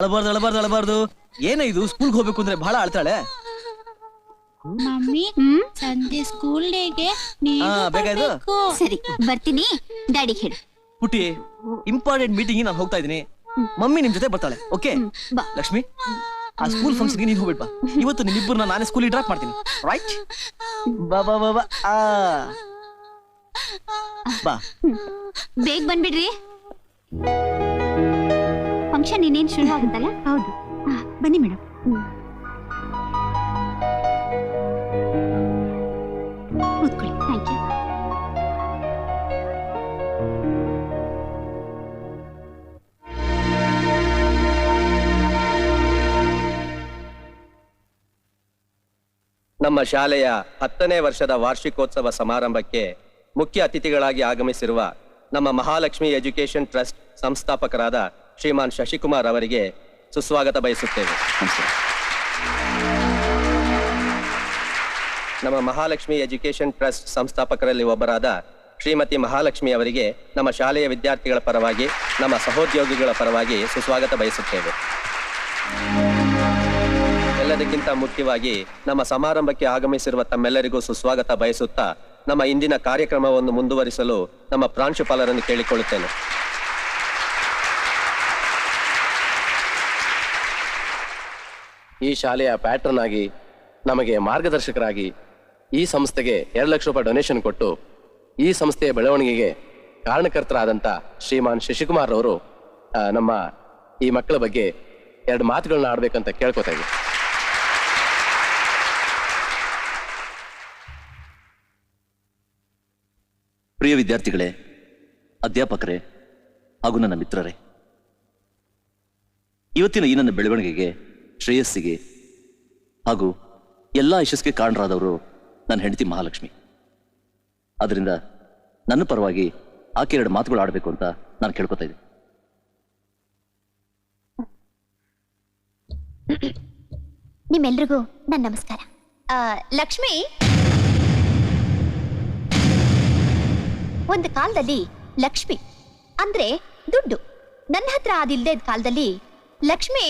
ಅಳಬಾರ್ದು ಅಳಬಾರ್ದು ಅಳಬಾರ್ದು. ಏನ ಇದು? ಸ್ಕೂಲ್ಗೆ ಹೋಗ್ಬೇಕು ಅಂದ್ರೆ ಬಹಳ ಅಳ್ತಾಳೆ. ಮಮ್ಮಿ ಸಂಜೆ ಸ್ಕೂಲ್ ಡೇಗೆ ಹಾ, ಬೇಕಾ ಇದು? ಬರ್ಬೇಕು. ಸರಿ ಬರ್ತೀನಿ. ಡ್ಯಾಡಿ ಹೇಳು. ಪುಟಿ ಇಂಪಾರ್ಟೆಂಟ್ ಮೀಟಿಂಗ್ ನಾನು ಹೋಗ್ತಾ ಇದೀನಿ ಮಮ್ಮಿ ನಿಮ್ ಜೊತೆ ಬರ್ತಾಳೆ ಓಕೆ ಹ್ಮ್, ಬಾ. ಲಕ್ಷ್ಮಿ ಆ ಸ್ಕೂಲ್ ಫಂಕ್ಷನ್ಗೆ ನೀನ್ ಹೋಗ್ಬಿಟ್ ಬಾ ಇವತ್ತು ನಿಮ್ಮಿಬ್ಬರನ್ನ ನಾನೇ ಸ್ಕೂಲ್ ಡ್ರಾಪ್ ಮಾಡ್ತೀನಿ. ರೈಟ್ ಬಾ ಬಾ ಬಾ ಬಾ. ಆ. ಬಾ. ಬೇಗ ಬಂದ್ಬಿಡ್ರಿ. ಫಂಕ್ಷನ್ ಇನ್ನೇನು ಶುರು ಆಗುತ್ತಲ್ಲ? ಹೌದು. ಬನ್ನಿ ಮೇಡಮ್ ಕೂತ್ಕೊಳ್ಳಿ. ಥ್ಯಾಂಕ್ ಯು ನಮ್ಮ ಶಾಲೆಯ ಹತ್ತನೇ ವರ್ಷದ ವಾರ್ಷಿಕೋತ್ಸವ ಸಮಾರಂಭಕ್ಕೆ ಮುಖ್ಯ ಅತಿಥಿಗಳಾಗಿ ಆಗಮಿಸಿರುವ ನಮ್ಮ ಮಹಾಲಕ್ಷ್ಮಿ ಎಜುಕೇಶನ್ ಟ್ರಸ್ಟ್ ಸಂಸ್ಥಾಪಕರಾದ ಶ್ರೀಮಾನ್ ಶಶಿಕುಮಾರ್ ಅವರಿಗೆ ಸುಸ್ವಾಗತ ಬಯಸುತ್ತೇವೆ. ನಮ್ಮ ಮಹಾಲಕ್ಷ್ಮಿ ಎಜುಕೇಶನ್ ಟ್ರಸ್ಟ್ ಸಂಸ್ಥಾಪಕರಲ್ಲಿ ಒಬ್ಬರಾದ ಶ್ರೀಮತಿ ಮಹಾಲಕ್ಷ್ಮಿ ಅವರಿಗೆ ನಮ್ಮ ಶಾಲೆಯ ವಿದ್ಯಾರ್ಥಿಗಳ ಪರವಾಗಿ ನಮ್ಮ ಸಹೋದ್ಯೋಗಿಗಳ ಪರವಾಗಿ ಸುಸ್ವಾಗತ ಬಯಸುತ್ತೇವೆ. ಎಲ್ಲದಕ್ಕಿಂತ ಮುಖ್ಯವಾಗಿ ನಮ್ಮ ಸಮಾರಂಭಕ್ಕೆ ಆಗಮಿಸಿರುವ ತಮ್ಮೆಲ್ಲರಿಗೂ ಸುಸ್ವಾಗತ ಬಯಸುತ್ತಾ ನಮ್ಮ ಇಂದಿನ ಕಾರ್ಯಕ್ರಮವನ್ನು ಮುಂದುವರಿಸಲು ನಮ್ಮ ಪ್ರಾಂಶುಪಾಲರನ್ನು ಕೇಳಿಕೊಳ್ಳುತ್ತೇನೆ. ಈ ಶಾಲೆಯ ಪ್ಯಾಟ್ರನ್ ಆಗಿ ನಮಗೆ ಮಾರ್ಗದರ್ಶಕರಾಗಿ ಈ ಸಂಸ್ಥೆಗೆ ಎರಡು ಲಕ್ಷ ರೂಪಾಯಿ ಡೊನೇಷನ್ ಕೊಟ್ಟು ಈ ಸಂಸ್ಥೆಯ ಬೆಳವಣಿಗೆಗೆ ಕಾರಣಕರ್ತರಾದಂಥ ಶ್ರೀಮಾನ್ ಶಶಿಕುಮಾರ್ ಅವರು ನಮ್ಮ ಈ ಮಕ್ಕಳ ಬಗ್ಗೆ ಎರಡು ಮಾತುಗಳನ್ನ ಆಡ್ಬೇಕಂತ ಕೇಳ್ಕೊತಾ ಇದ್ದೀನಿ ಪ್ರಿಯ ವಿದ್ಯಾರ್ಥಿಗಳೇ, ಅಧ್ಯಾಪಕರೇ ಹಾಗೂ ನನ್ನ ಮಿತ್ರರೇ, ಇವತ್ತಿನ ಈ ನನ್ನ ಬೆಳವಣಿಗೆಗೆ ಶ್ರೇಯಸ್ಸಿಗೆ ಹಾಗೂ ಎಲ್ಲ ಯಶಸ್ಸಿಗೆ ಕಾರಣರಾದವರು ನನ್ನ ಹೆಂಡತಿ ಮಹಾಲಕ್ಷ್ಮಿ. ಆದ್ದರಿಂದ ನನ್ನ ಪರವಾಗಿ ಆಕೆ ಎರಡು ಮಾತುಗಳು ಆಡಬೇಕು ಅಂತ ನಾನು ಕೇಳ್ಕೊತಾ ಇದ್ದೀನಿ. ನಿಮ್ಮೆಲ್ರಿಗೂ ನನ್ನ ನಮಸ್ಕಾರ. ಲಕ್ಷ್ಮಿ? ಒಂದು ಕಾಲದಲ್ಲಿ ಲಕ್ಷ್ಮಿ ಅಂದ್ರೆ ದುಡ್ಡು. ನನ್ನ ಹತ್ರ ಅದಿಲ್ದೇ ಇದ್ದ ಕಾಲದಲ್ಲಿ ಲಕ್ಷ್ಮಿ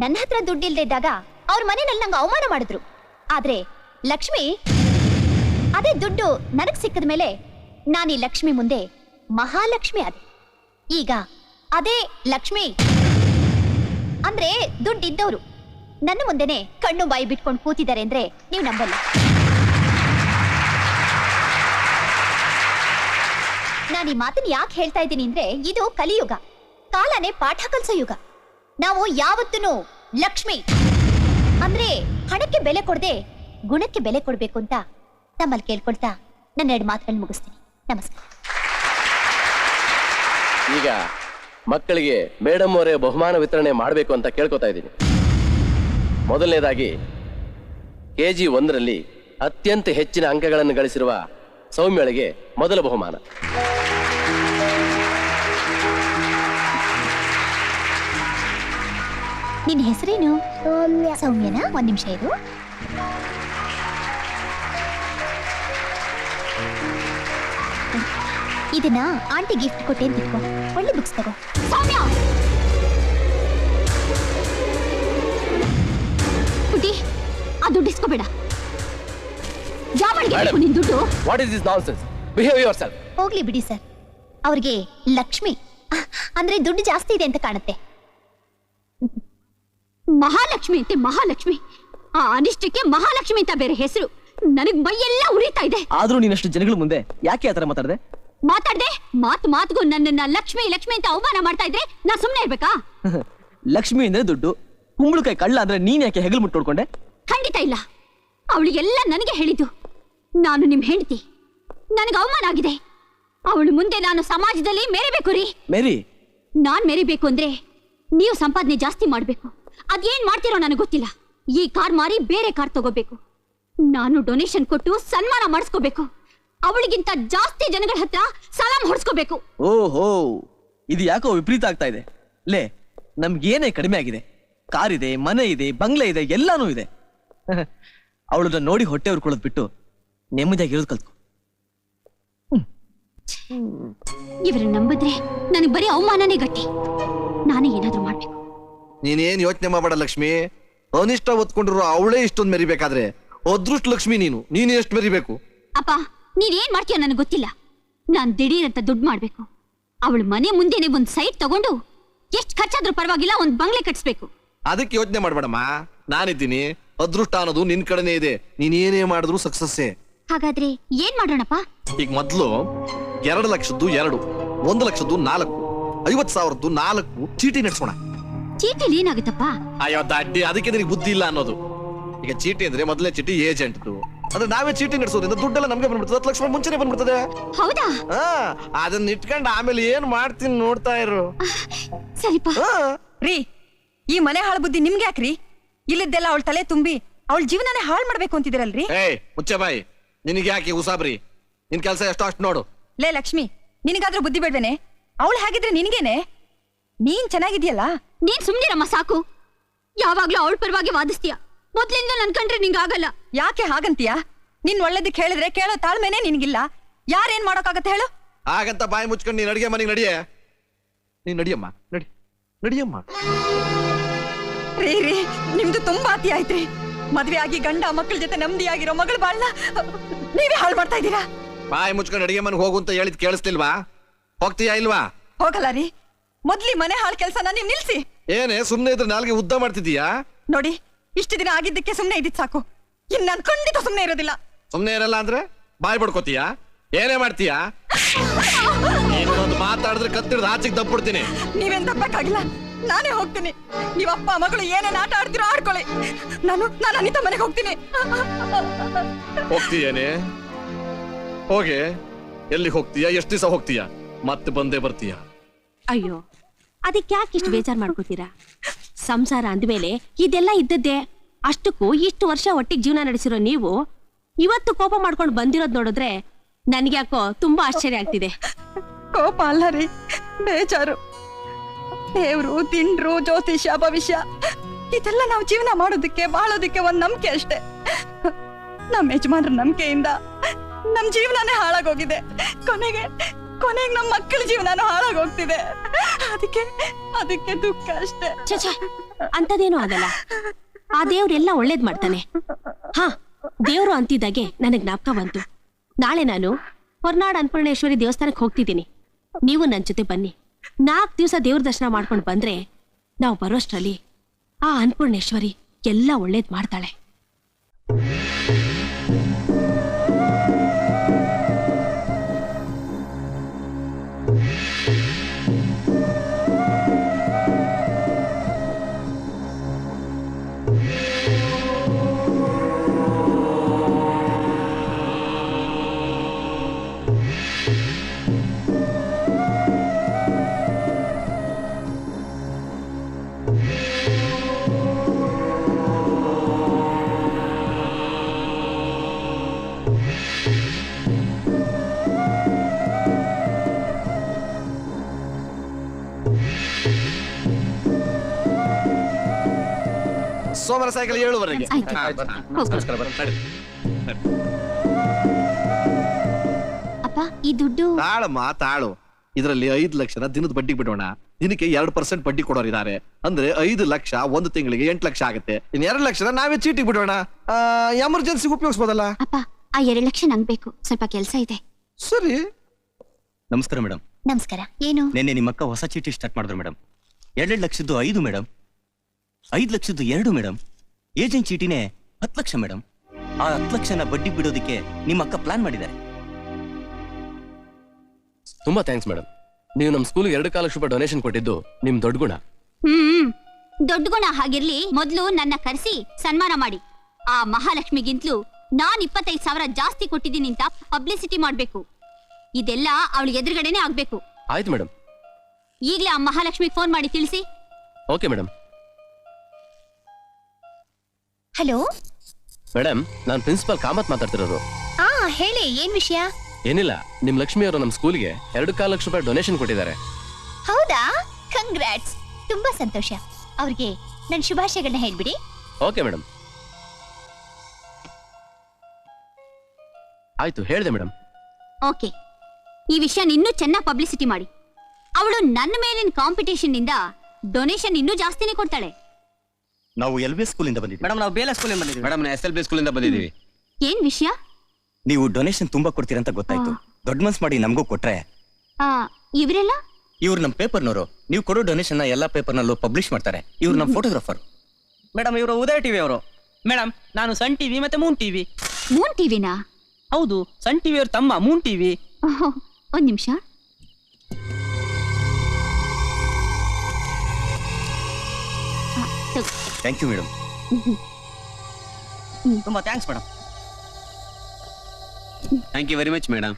ನನ್ನ ಹತ್ರ ದುಡ್ಡು ಇಲ್ದೇ ಇದ್ದಾಗ ಅವ್ರ ಮನೆಯಲ್ಲಿ ನಂಗೆ ಅವಮಾನ ಮಾಡಿದ್ರು. ಆದ್ರೆ ಲಕ್ಷ್ಮಿ, ಅದೇ ದುಡ್ಡು ನನಗ್ ಸಿಕ್ಕದ ಮೇಲೆ ನಾನು ಈ ಲಕ್ಷ್ಮಿ ಮುಂದೆ ಮಹಾಲಕ್ಷ್ಮಿ ಅದೆ ಈಗ ಅದೇ ಲಕ್ಷ್ಮಿ ಅಂದ್ರೆ ದುಡ್ಡು ಇದ್ದವರು ನನ್ನ ಮುಂದೆನೆ ಕಣ್ಣು ಬಾಯಿ ಬಿಟ್ಕೊಂಡು ಕೂತಿದ್ದಾರೆ ಅಂದ್ರೆ ನೀವು ನಂಬಲ್ಲ. ನಾನು ಈ ಮಾತನ್ನ ಯಾಕೆ ಹೇಳ್ತಾ ಇದ್ದೀನಿ ಅಂದ್ರೆ ಇದು ಕಲಿಯುಗ. ಕಾಲನೇ ಪಾಠ ಕಲಿಸೋ ಯುಗ. ನಾವು ಯಾವತ್ತೂ ಲಕ್ಷ್ಮಿ. ಅಂದ್ರೆ ಹಣಕ್ಕೆ ಬೆಲೆ ಕೊಡದೆ ಗುಣಕ್ಕೆ ಬೆಲೆ ಕೊಡ್ಬೇಕು ಅಂತ ನಮ್ಮಲ್ಲಿ ಕೇಳ್ಕೊಳ್ತಾ ನನ್ನ ಎರಡು ಮಾತುಗಳನ್ನ ಮುಗಿಸ್ತೀನಿ. ನಮಸ್ಕಾರ ಈಗ ಮಕ್ಕಳಿಗೆ ಮೇಡಮ್ ಅವರೇ ಬಹುಮಾನ ವಿತರಣೆ ಮಾಡಬೇಕು ಅಂತ ಕೇಳ್ಕೊತಾ ಇದ್ದೀನಿ. ಮೊದಲನೇದಾಗಿ ಕೆ ಜಿ ಒಂದರಲ್ಲಿ ಅತ್ಯಂತ ಹೆಚ್ಚಿನ ಅಂಕಗಳನ್ನು ಗಳಿಸಿರುವ ಸೌಮ್ಯಳಿಗೆ ಮೊದಲ ಬಹುಮಾನ. ನಿನ್ನ ಹೆಸರೇನು? ಸೌಮ್ಯ. ಸೌಮ್ಯನಾ? ಒಂದ್ ನಿಮಿಷ ಇದು ಇದನ್ನ ಆಂಟಿ ಗಿಫ್ಟ್ ಕೊಟ್ಟೆ ಅಂತ ಇಟ್ಕೋ. ಒಳ್ಳೆ ಬುಕ್ಸ್ ತಗೋ. ಸೌಮ್ಯ! ಪುಟಿ ಆ ದುಡ್ಡು ಇಸ್ಕೋಬೇಡ. ಯಾವಳಿಗೆ ಬೇಕು ನಿನ್ ದುಡ್ಡು. What is this nonsense behave yourself ಹೋಗ್ಲಿ ಬಿಡಿ ಸರ್. ಅವ್ರಿಗೆ ಲಕ್ಷ್ಮಿ. ಅಂದ್ರೆ ದುಡ್ಡು ಜಾಸ್ತಿ ಇದೆ ಅಂತ ಕಾಣುತ್ತೆ. ಮಹಾಲಕ್ಷ್ಮಿ ಅಂತೆ ಮಹಾಲಕ್ಷ್ಮಿ. ಆ ಅನಿಷ್ಟಕ್ಕೆ ಮಹಾಲಕ್ಷ್ಮಿ ಅಂತ ಬೇರೆ ಹೆಸರು. ನನಗ್ ಮೈಯೆಲ್ಲ ಉರಿತಾ ಇದೆ. ಆದ್ರೂ ನೀನಷ್ಟು ಜನಗಳ ಮುಂದೆ ಯಾಕೆ ಆತರ ಮಾತಾಡ್ದೆ? ಮಾತಾಡ್ದೆ? ಮಾತು ಮಾತ್ಗೂ ನನ್ನನ್ನ ಲಕ್ಷ್ಮಿ ಲಕ್ಷ್ಮಿ ಅಂತ ಅವಮಾನ ಮಾಡ್ತಾ ಇದ್ರೆ ನಾ ಸುಮ್ನೆ ಇರ್ಬೇಕಾ? ಲಕ್ಷ್ಮಿ ಅಂದ್ರೆ ದುಡ್ಡು ಕುಂಬಳಕಾಯಿ ಕಳ್ಳ ಅಂದ್ರೆ ನೀನ್ ಯಾಕೆ ಹೆಗಲ್ ಮುಟ್ಟು ನೋಡ್ಕೊಂಡೆ ಖಂಡಿತ ಇಲ್ಲ. ಅವಳಿಗೆಲ್ಲ ನನಗೆ ಹೇಳಿದ್ದು. ನಾನು ನಿಮ್ ಹೆಂಡತಿ. ನನಗೆ ಅವಮಾನ ಆಗಿದೆ. ಅವಳು ಮುಂದೆ ನಾನು ಸಮಾಜದಲ್ಲಿ ಮೆರಿಬೇಕು ರೀ. ಮೇರಿ. ನಾನ್ ಮೆರಿಬೇಕು ಅಂದ್ರೆ ನೀವು ಸಂಪಾದನೆ ಜಾಸ್ತಿ ಮಾಡ್ಬೇಕು. ಅದೇನ್ ಮಾಡ್ತಿರೋ ನನಗೆ ಗೊತ್ತಿಲ್ಲ. ಈ ಕಾರ್ ಮಾರಿ ಬೇರೆ ಕಾರ್ ತಗೋಬೇಕು. ನಾನು ಡೊನೇಷನ್ ಕೊಟ್ಟು ಸನ್ಮಾನ ಮಾಡಿಸ್ಕೋಬೇಕು. ಅವಳಿಗಿಂತ ಜಾಸ್ತಿ ಜನಗಳ ಹತ್ರ ಸಲಾಂ ಹೊಡ್ಸ್ಕೋಬೇಕು. ಓಹೋ ಇದು ಯಾಕೋ ವಿಪರೀತ ಆಗ್ತಾ ಇದೆ. ಲೇ ನಮ್ಗೇನೇ ಕಡಿಮೆ ಆಗಿದೆ. ಕಾರ್ ಇದೆ ಮನೆ ಇದೆ ಬಂಗ್ಲೆ ಇದೆ ಎಲ್ಲಾನು ಇದೆ. ಅವಳನ್ನ ನೋಡಿ ಹೊಟ್ಟೆ ಉರ್ಕೊಳ್ಳೋದ್ ಬಿಟ್ಟು ನೆಮ್ಮದಿಯಾಗಿ ಇರೋದು ಕಲ್ತ್ಕೊ. ಇವರನ್ನ ನಂಬಿದ್ರೆ ನನಗೆ ಬರೀ ಅವಮಾನನೇ ಗಟ್ಟಿ. ನಾನೇ ಏನಾದ್ರೂ ಮಾಡ್ಬೇಕು. ನೀನೇನ್ ಯೋಚನೆ ಮಾಡಬೇಡ ಲಕ್ಷ್ಮಿ? ಅನಿಷ್ಟ ಒತ್ಕೊಂಡಿರೋ ಅವಳೇ ಇಷ್ಟೊಂದು ಮೆರಿಬೇಕಾದ್ರೆ. ಅದೃಷ್ಟ ಲಕ್ಷ್ಮಿ ನೀನು. ನೀನು ಎಷ್ಟು ಮೆರಿಬೇಕು? ಅಪ್ಪ ನೀನೇನ್ ಏನ್ ಮಾಡ್ತೀಯೋ ನನಗೆ ಗೊತ್ತಿಲ್ಲ. ನಾನ್ ದಿಢೀರ್ ಅಂತ ದುಡ್ಡು ಮಾಡ್ಬೇಕು. ಅವಳು ಮನೆ ಮುಂದೆನೆ ಒಂದ್ ಸೈಟ್ ತಗೊಂಡು ಎಷ್ಟು ಖರ್ಚಾದ್ರೂ ಪರವಾಗಿಲ್ಲ ಒಂದ್ ಬಂಗ್ಲೆ ಕಟ್ಸ್ಬೇಕು. ಅದಕ್ಕೆ ಯೋಚನೆ ಮಾಡಬೇಡಮ್ಮ. ನಾನಿದ್ದೀನಿ. ಅದೃಷ್ಟ ಅನ್ನೋದು ನಿನ್ ಕಡೆನೇ ಇದೆ. ನೀನೇನೇ ಮಾಡಿದ್ರು ಸಕ್ಸಸ್ಸೇ ಹಾಗಾದ್ರೆ ಏನ್ ಮಾಡೋಣಪ್ಪ? ಈಗ ಮೊದ್ಲು ಎರಡು ಲಕ್ಷದ್ದು ಎರಡು ಒಂದು ಲಕ್ಷದ್ದು ನಾಲ್ಕು ಐವತ್ ಸಾವಿರದ್ದು ನಾಲ್ಕು ಚೀಟಿ ನಡೆಸೋಣ ಚೀಟಿಲಿ ಏನಾಗುತ್ತಪ್ಪ ಅಯ್ಯೋ ದಡ್ಡಿ ಅದಕ್ಕೆ ನಿನಗೆ ಬುದ್ಧಿ ಇಲ್ಲ ಅನ್ನೋದು. ಈಗ ಚೀಟಿ ಅಂದ್ರೆ ಮೊದಲೇ ಚೀಟಿ ಏಜೆಂಟ್ದು ಅಂದ್ರೆ ನಾವೇ ಚೀಟಿ ನಡೆಸೋದ್ರಿಂದ ದುಡ್ಡೆಲ್ಲ ನಮ್ಗೆ ಬಂದ್ಬಿಡ್ತದೆ. ಹತ್ತು ಲಕ್ಷ ರೂಪಾಯಿ ಮುಂಚೆನೆ ಬಂದ್ಬಿಡ್ತದೆ. ಹೌದಾ? ಹಾ ಅದನ್ನ ಇಟ್ಕೊಂಡು ಆಮೇಲೆ ಏನ್ ಮಾಡ್ತೀನಿ ನೋಡ್ತಾ ಇರು. ಸರಿಪ್ಪ. ಹಾ. ರೀ ಈ ಮನೆ ಹಾಳು ಬುದ್ಧಿ ನಿಮ್ಗೆ ಯಾಕ್ರಿ? ಇಲ್ಲಿದ್ದೆಲ್ಲ ಅವಳ ತಲೆ ತುಂಬಿ ಅವಳ ಜೀವನನೇ ಹಾಳು ಮಾಡ್ಬೇಕು ಅಂತಿದಿರಲ್ರಿ ಏಯ್ ಮುಚ್ಚೆ ಬಾಯಿ. ನಿನಗೆ ಯಾಕೆ ಉಸಾಬ್ರಿ? ನಿನ್ ಕೆಲಸ ಎಷ್ಟೋ ಅಷ್ಟು ನೋಡು. ಲೇ ಲಕ್ಷ್ಮಿ ನಿನಗಾದ್ರೂ ಬುದ್ಧಿ ಬೇಡ್ವೇನೆ? ಅವಳು ಹಾಗಿದ್ರೆ ನಿನ್ಗೇನೆ? ನೀನ್ ಚೆನ್ನಾಗಿದ್ಯಲ್ಲ? ನೀನ್ ಸುಮ್ನಿರಮ್ಮ ಸಾಕು. ಯಾವಾಗ್ಲೂ ಅವಳ ಪರವಾಗಿ ವಾದಿಸ್ತೀಯ. ಮೊದ್ಲಿಂದ ನನ್ ಕಂಡ್ರೆ ನಿಂಗಾಗಲ್ಲ ಯಾಕೆ ಹಾಗಂತೀಯ? ನಿನ್ ಒಳ್ಳೇದಕ್ಕೆ ಹೇಳಿದ್ರೆ ಕೇಳೋ ತಾಳ್ಮೆನೆ ನಿನ್ಗಿಲ್ಲ. ಯಾರೇನ್ ಮಾಡೋಕ್ಕಾಗತ್ತೆ ಹೇಳು? ಹಾಗಂತ ಬಾಯಿ ಮುಚ್ಕೊಂಡು ನೀನ್ ಅಡಿಗೆ ಮನೆಗೆ ನಡಿಯ? ನೀನ್ ನಡಿಯಮ್ಮ ನಡಿ. ನಡಿಯಮ್ಮ. ರೀ ರೀ ನಿಮ್ದು ತುಂಬಾ ಅತಿ ಆಯ್ತ್ರಿ. ಮದ್ವೆ ಆಗಿ ಗಂಡ ಮಕ್ಕಳ ಜೊತೆ ನೆಮ್ಮದಿಯಾಗಿರೋ ಮಗಳು ಬಾಳ್ನ ನೀವೇ ಹಾಳು ಮಾಡ್ತಾ ಇದ್ದೀರಾ? ಬಾಯಿ ಮುಚ್ಕೊಂಡು ಅಡಿಗೆ ಮನೆಗೆ ಹೋಗು ಅಂತ ಹೇಳಿದ್ ಕೇಳಿಸ್ತಿಲ್ವಾ? ಹೋಗ್ತೀಯಾ ಇಲ್ವಾ? ಹೋಗಲ್ಲ ರೀ. ಮೊದ್ಲಿ ಮನೆ ಹಾಳು ಕೆಲಸನ ನೀವ್ ನಿಲ್ಸಿ. ಏನೇ ಸುಮ್ನೆ ಇದ್ರೆ ನಾಲ್ಗೆ ಉದ್ದ ಮಾಡ್ತಿದ್ದೀಯಾ? ನೋಡಿ ಇಷ್ಟು ದಿನ ಆಗಿದ್ದಕ್ಕೆ ಸುಮ್ನೆ ಇದ್ದಿದ್ ಸಾಕು. ಇನ್ ನಾನ್ ಖಂಡಿತ ಸುಮ್ನೆ ಇರೋದಿಲ್ಲ. ಸುಮ್ನೆ ಇರಲ್ಲ ಅಂದ್ರೆ ಬಾಯ್ ಬಡ್ಕೋತೀಯಾ? ಏನೇ ಮಾಡ್ತೀಯಾ? ಮಾತಾಡಿದ್ರೆ ಕತ್ತಿಡ್ದು ಆಚೆಗೆ ದಬ್ಬಿಡ್ತೀನಿ. ನೀವೇನ್ ತಪ್ಪಕ್ಕಾಗಿಲ್ಲ ನಾನೇ ಹೋಗ್ತೀನಿ. ನೀವ್ ಅಪ್ಪ ಮಗಳು ಏನೇನ್ ಆಟ ಆಡ್ತಿರೋ ಆಡ್ಕೊಳ್ಳಿ. ನಾನು ನಾನು ಅನಿತಾ ಮನೆಗೆ ಹೋಗ್ತೀನಿ. ಹೋಗ್ತೀಯೇನೆ ಹೋಗೆ. ಎಲ್ಲಿ ಹೋಗ್ತೀಯಾ? ಎಷ್ಟು ದಿವಸ ಹೋಗ್ತೀಯಾ? ಮತ್ತೆ ಬಂದೇ ಬರ್ತೀಯಾ? ಅಯ್ಯೋ ಅದಕ್ಕೆ ಯಾಕೆ ಇಷ್ಟು ಬೇಜಾರು ಮಾಡ್ಕೋತೀರಾ ಸಂಸಾರ ಅಂದ್ಮೇಲೆ ಇದೆಲ್ಲ ಇದ್ದದ್ದೇ. ಅಷ್ಟಕ್ಕೂ ಇಷ್ಟು ವರ್ಷ ಒಟ್ಟಿಗೆ ಜೀವನ ನಡೆಸಿರೋ ನೀವು ಇವತ್ತು ಕೋಪ ಮಾಡ್ಕೊಂಡು ಬಂದಿರೋದ್ ನೋಡಿದ್ರೆ ನನ್ಗೆ ಯಾಕೋ ತುಂಬಾ ಆಶ್ಚರ್ಯ ಆಗ್ತಿದೆ. ಕೋಪ ಅಲ್ಲ ರೀ, ಬೇಜಾರು. ದೇವ್ರು ತಿಂಡ್ರು ಜ್ಯೋತಿಷ್ಯ, ಭವಿಷ್ಯ, ಇದೆಲ್ಲ ನಾವು ಜೀವನ ಮಾಡೋದಕ್ಕೆ, ಬಾಳೋದಕ್ಕೆ ಒಂದ್ ನಂಬಿಕೆ ಅಷ್ಟೇ. ನಮ್ಮ ಯಜಮಾನ್ರ ನಂಬಿಕೆಯಿಂದ ನಮ್ ಜೀವನನೇ ಹಾಳಾಗೋಗಿದೆ. ಕೊನೆಗೆ ಕೊನೆಗೆ ನಮ್ಮ ಮಕ್ಕಳ ಜೀವನನೂ ಹಾಳಾಗೋಗ್ತಿದೆ. ಅದಕ್ಕೆ ಅದಕ್ಕೆ ದುಃಖ ಅಷ್ಟೇ. ಅಂತದೇನು ಆಗಲ್ಲ. ಆ ದೇವ್ರೆಲ್ಲ ಒಳ್ಳೇದ್ ಮಾಡ್ತಾನೆ. ಹಾ, ದೇವ್ರು ಅಂತಿದ್ದಾಗೆ ನನಗ್ ಜ್ಞಾಪಕ ಬಂತು. ನಾಳೆ ನಾನು ಹೊರನಾಡ್ ಅನ್ನಪೂರ್ಣೇಶ್ವರಿ ದೇವಸ್ಥಾನಕ್ಕೆ ಹೋಗ್ತಿದ್ದೀನಿ. ನೀವು ನನ್ ಜೊತೆ ಬನ್ನಿ. ನಾಲ್ಕು ದಿವಸ ದೇವ್ರ ದರ್ಶನ ಮಾಡ್ಕೊಂಡು ಬಂದ್ರೆ ನಾವು ಬರೋಷ್ಟರಲ್ಲಿ ಆ ಅನ್ನಪೂರ್ಣೇಶ್ವರಿ ಎಲ್ಲ ಒಳ್ಳೇದ್ ಮಾಡ್ತಾಳೆ. ಸೋಮವಾರ ಸಾಯಂಕಾಲ ಏಳುವರೆಗೆ ಆಯ್ತು. ಹಾ, ಬರ್ತೀನಿ. ಹೋಗು. ನಮಸ್ಕಾರ ಬರ್ತೀನಿ. ನಡಿ. ಅಪ್ಪ ಈ ದುಡ್ಡು ತಾಳಮ್ಮ ತಾಳು. ಇದರಲ್ಲಿ ಐದು ಲಕ್ಷನ ದಿನದ ಬಡ್ಡಿ ಬಿಡೋಣ. ದಿನಕ್ಕೆ ಎರಡು ಪರ್ಸೆಂಟ್ ಬಡ್ಡಿ ಕೊಡೋರು ಇದಾರೆ. ಅಂದ್ರೆ ಐದು ಲಕ್ಷ ಒಂದು ತಿಂಗಳಿಗೆ ಎಂಟು ಲಕ್ಷ ಆಗುತ್ತೆ. ಇನ್ ಎರಡು ಲಕ್ಷನ ನಾವೇ ಚೀಟಿ ಬಿಡೋಣ. ಎಮರ್ಜೆನ್ಸಿ ಉಪಯೋಗಿಸ್ಬೋದಲ್ಲ? ಅಪ್ಪ ಆ ಎರಡು ಲಕ್ಷ ನಂಗ್ ಬೇಕು. ಸ್ವಲ್ಪ ಕೆಲಸ ಇದೆ. ಸರಿ. ನಮಸ್ಕಾರ ಮೇಡಮ್ ನಮಸ್ಕಾರ. ಏನು? ನಿನ್ನೆ ನಿಮ್ಮ ಅಕ್ಕ ಹೊಸ ಚೀಟಿ ಸ್ಟಾರ್ಟ್ ಮಾಡಿದ್ರು ಮೇಡಮ್ ಎರಡೆರಡು ಲಕ್ಷದ್ದು ಐದು ಮೇಡಮ್ ಐದು ಲಕ್ಷದ್ದು ಎರಡು ಮೇಡಮ್ ಏಜೆಂಟ್ ಚೀಟಿನೇ ಹತ್ತು ಲಕ್ಷ ಮೇಡಮ್ ಆ ಹತ್ತು ಲಕ್ಷನ ಬಡ್ಡಿ ಬಿಡೋದಕ್ಕೆ ನಿಮ್ಮ ಅಕ್ಕ ಪ್ಲಾನ್ ಮಾಡಿದ್ದಾರೆ. ತುಂಬಾ ಥ್ಯಾಂಕ್ಸ್ ಮೇಡಮ್ ನೀವು ನಮ್ಮ ಸ್ಕೂಲ್ಗೆ ಎರಡು ಕಾಲ ಶುಭ ರೂಪಾಯಿ ಡೊನೇಷನ್ ಕೊಟ್ಟಿದ್ದು ನಿಮ್ ದೊಡ್ಡ ಗುಣ. ಹ್ಮ್ ದೊಡ್ಡ ಗುಣ ಹಾಗಿರ್ಲಿ ಮೊದಲು ನನ್ನ ಕರೆಸಿ ಸನ್ಮಾನ ಮಾಡಿ. ಆ ಮಹಾಲಕ್ಷ್ಮಿಗಿಂತಲೂ ನಾನ್ ಇಪ್ಪತ್ತೈದು ಸಾವಿರ ಜಾಸ್ತಿ ಕೊಟ್ಟಿದ್ದೀನಿ ಅಂತ ಪಬ್ಲಿಸಿಟಿ ಮಾಡ್ಬೇಕು. ಇದೆಲ್ಲ ಅವಳು ಎದುರುಗಡೆನೆ ಆಗ್ಬೇಕು. ಆಯ್ತು ಮೇಡಮ್ ಈಗ್ಲೇ ಆ ಮಹಾಲಕ್ಷ್ಮಿಗೆ ಫೋನ್ ಮಾಡಿ ತಿಳಿಸಿ. Okay madam hello? ಮೇಡಮ್ ನಾನು ಪ್ರಿನ್ಸಿಪಾಲ್ ಕಾಮತ್ ಮಾತಾಡ್ತಿರೋದು. ಆ ಹೇಳಿ ಏನ್ ವಿಷಯ? ಏನಿಲ್ಲ ನಿಮ್ ಲಕ್ಷ್ಮಿ ಅವರು ನಮ್ಮ ಸ್ಕೂಲ್ಗೆ ಎರಡು ಕಾಲು ಲಕ್ಷ ರೂಪಾಯಿ ಡೊನೇಷನ್ ಕೊಟ್ಟಿದ್ದಾರೆ. ಹೌದಾ? ಕಂಗ್ರಾಟ್ಸ್ ತುಂಬಾ ಸಂತೋಷ. ಅವ್ರಿಗೆ ನನ್ನ ಶುಭಾಶಯಗಳನ್ನ ಹೇಳ್ಬಿಡಿ. ಓಕೆ ಮೇಡಮ್ ಆಯ್ತು ಹೇಳಿದೆ ಮೇಡಮ್ ಓಕೆ. ಈ ವಿಷಯ ಇನ್ನೂ ಚೆನ್ನಾಗಿ ಪಬ್ಲಿಸಿಟಿ ಮಾಡಿ. ಅವಳು ನನ್ನ ಮೇಲಿನ ಕಾಂಪಿಟೇಷನ್ ಇಂದ ಡೊನೇಷನ್ ಇನ್ನೂ ಜಾಸ್ತಿನೇ ಕೊಡ್ತಾಳೆ. ನಾವು ಎಲ್ ಬಿ ಸ್ಕೂಲಿಂದ ಬಂದಿದ್ದೀವಿ. ಮೇಡಮ್ ನಾವು ಬೇಲೆ ಸ್ಕೂಲಿಂದ ಬಂದಿದ್ದೀವಿ. ಮೇಡಮ್ ಎಸ್ ಎಲ್ ಬಿ ಸ್ಕೂಲಿಂದ ಬಂದಿದ್ದೀವಿ. ಏನ್ ವಿಷಯ? ನೀವು ಡೊನೇಷನ್ ತುಂಬಾ ಕೊಡ್ತೀರಂತ ಗೊತ್ತಾಯ್ತು. ದೊಡ್ಡ ಮನ್ಸ್ ಮಾಡಿ ನಮಗೂ ಕೊಟ್ರೆ. ಆ ಇವರೆಲ್ಲ? ಇವ್ರು ನಮ್ಮ ಪೇಪರ್ನವರು ನೀವು ಕೊಡೋ ಡೊನೇಷನ್ನ ಎಲ್ಲಾ ಪೇಪರ್ನಲ್ಲೂ ಪಬ್ಲಿಷ್ ಮಾಡ್ತಾರೆ. ಇವ್ರು ನಮ್ಮ ಫೋಟೋಗ್ರಾಫರ್ ಮೇಡಮ್ ಇವರು ಉದಯ ಟಿವಿ ಅವರು. ಮೇಡಮ್ ನಾನು ಸನ್ ಟಿವಿ ಮತ್ತೆ ಮೂನ್ ಟಿವಿ ಮೂನ್ ಟಿವಿನಾ ಹೌದು ಸನ್ ಟಿವಿ ಅವ್ರ ತಮ್ಮ ಮೂನ್ ಟಿವಿ ಒಂದ್ ನಿಮಿಷ. ಥ್ಯಾಂಕ್ ಯು ಮೇಡಮ್ ತುಂಬ thanks madam thank you very much madam